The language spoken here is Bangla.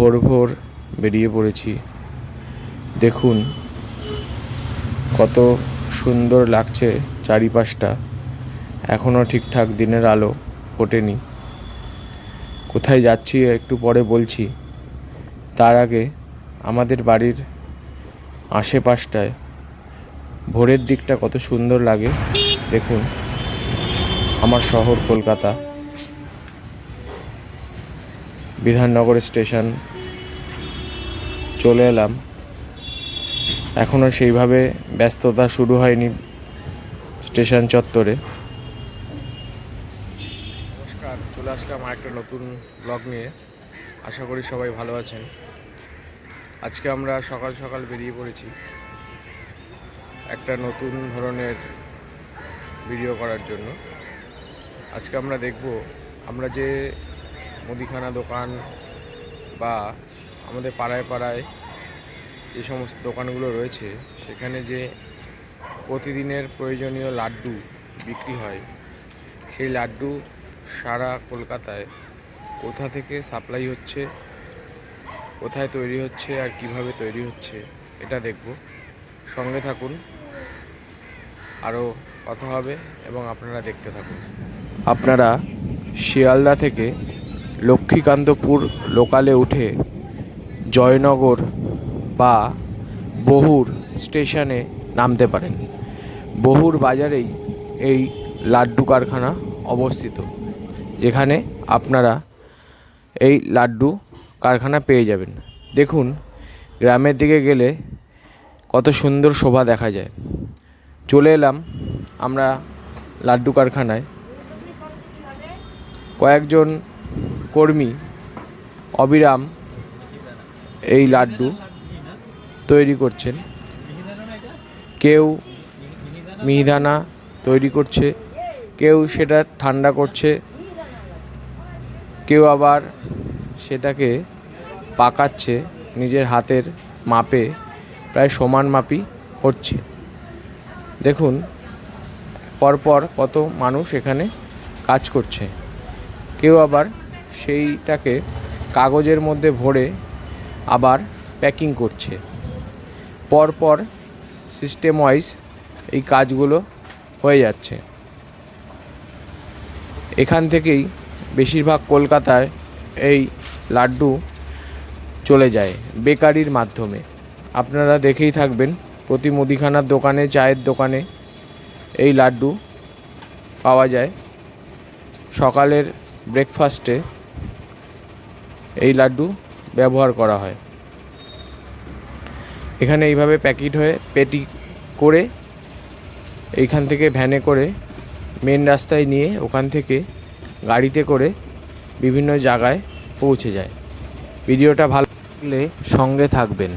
ভোর ভোর বেরিয়ে পড়েছি। দেখুন কত সুন্দর লাগছে চারিপাশটা। এখনও ঠিকঠাক দিনের আলো ফোটেনি কোথায় যাচ্ছি একটু পরে বলছি। তার আগে আমাদের বাড়ির আশেপাশটায় ভোরের দিকটা কত সুন্দর লাগে। দেখুন আমার শহর কলকাতা। বিধাননগর স্টেশন। চলে এলাম। এখনও সেইভাবে ব্যস্ততা শুরু হয়নি স্টেশন চত্বরে। নমস্কার, চলে আসলাম আর একটা নতুন ব্লগ নিয়ে। আশা করি সবাই ভালো আছেন। আজকে আমরা সকাল সকাল বেরিয়ে পড়েছি। একটা নতুন ধরনের ভিডিও করার জন্য। আজকে আমরা দেখব, আমরা যে মুদিখানা দোকান বা আমাদের পাড়ায় পাড়ায় যে সমস্ত দোকানগুলো রয়েছে, সেখানে যে প্রতিদিনের প্রয়োজনীয় লাড্ডু বিক্রি হয়, সেই লাড্ডু সারা কলকাতায় কোথা থেকে সাপ্লাই হচ্ছে, কোথায় তৈরি হচ্ছে আর কীভাবে তৈরি হচ্ছে, এটা দেখব। সঙ্গে থাকুন, আরও কথা হবে এবং আপনারা দেখতে থাকুন। আপনারা শিয়ালদা থেকে লক্ষ্মীকান্তপুর লোকালে উঠে জয়নগর বা বহুর স্টেশনে নামতে পারেন। বহুর বাজারেই এই লাড্ডু কারখানা অবস্থিত, যেখানে আপনারা এই লাড্ডু কারখানা পেয়ে যাবেন। দেখুন, গ্রামের দিকে গেলে কত সুন্দর শোভা দেখা যায়। চলে এলাম আমরা লাড্ডু কারখানায়। কয়েকজন কর্মী, অবিরাম এই লাড্ডু তৈরি করছেন। কেউ মিহিদানা তৈরি করছে, কেউ সেটা ঠান্ডা করছে, কেউ আবার সেটাকে পাকাচ্ছে, নিজের হাতের মাপে, প্রায় সমান মাপই হচ্ছে। দেখুন, পরপর কত মানুষ এখানে কাজ করছে। কেউ আবার সেইটাকে কাগজের মধ্যে ভরে আবার প্যাকিং করছে। পরপর সিস্টেম ওয়াইজ এই কাজগুলো হয়ে যাচ্ছে। এখান থেকেই বেশিরভাগ কলকাতায় এই লাড্ডু চলে যায় বেকারির মাধ্যমে। আপনারা দেখেই থাকবেন প্রতি মুদিখানার দোকানে, চায়ের দোকানে এই লাড্ডু পাওয়া যায়। সকালের ব্রেকফাস্টে এই লাড্ডু ব্যবহার করা হয়। এখানে এইভাবে প্যাকেট হয়ে পেটি করে, এইখান থেকে ভ্যানে করে, মেন রাস্তায় নিয়ে ওখান থেকে গাড়িতে করে বিভিন্ন জায়গায় পৌঁছে যায়। ভিডিওটা ভালো লাগলে সঙ্গে থাকবেন।